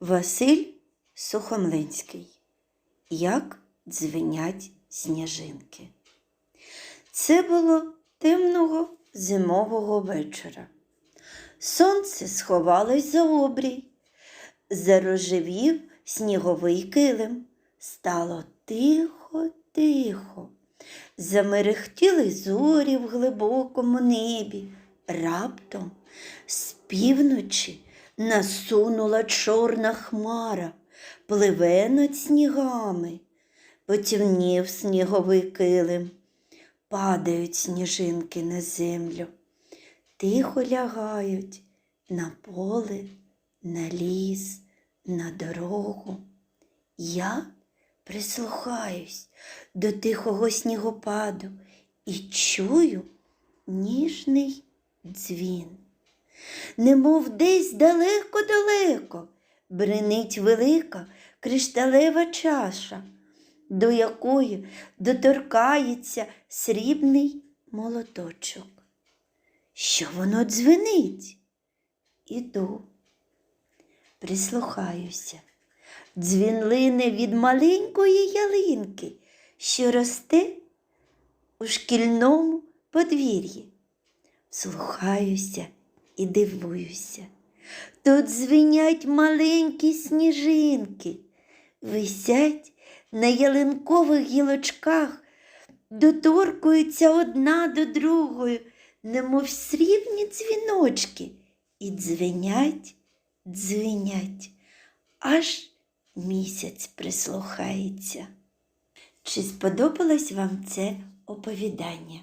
Василь Сухомлинський. Як дзвенять сніжинки. Це було темного зимового вечора. Сонце сховалось за обрій, зарожевів сніговий килим. Стало тихо, тихо. Замерехтіли зорі в глибокому небі. Раптом з півночі насунула чорна хмара, пливе над снігами, потівнів сніговий килим, падають сніжинки на землю, тихо лягають на поле, на ліс, на дорогу. Я прислухаюсь до тихого снігопаду і чую ніжний дзвін. Немов десь далеко-далеко бренить велика кришталева чаша, до якої доторкається срібний молоточок. Що воно дзвенить? Іду, прислухаюся. Дзвін лине від маленької ялинки, що росте у шкільному подвір'ї. Слухаюся і дивуюся. Тут дзвенять маленькі сніжинки, висять на ялинкових гілочках, доторкуються одна до другої, немов срібні дзвіночки, і дзвенять, дзвенять, аж місяць прислухається. Чи сподобалось вам це оповідання?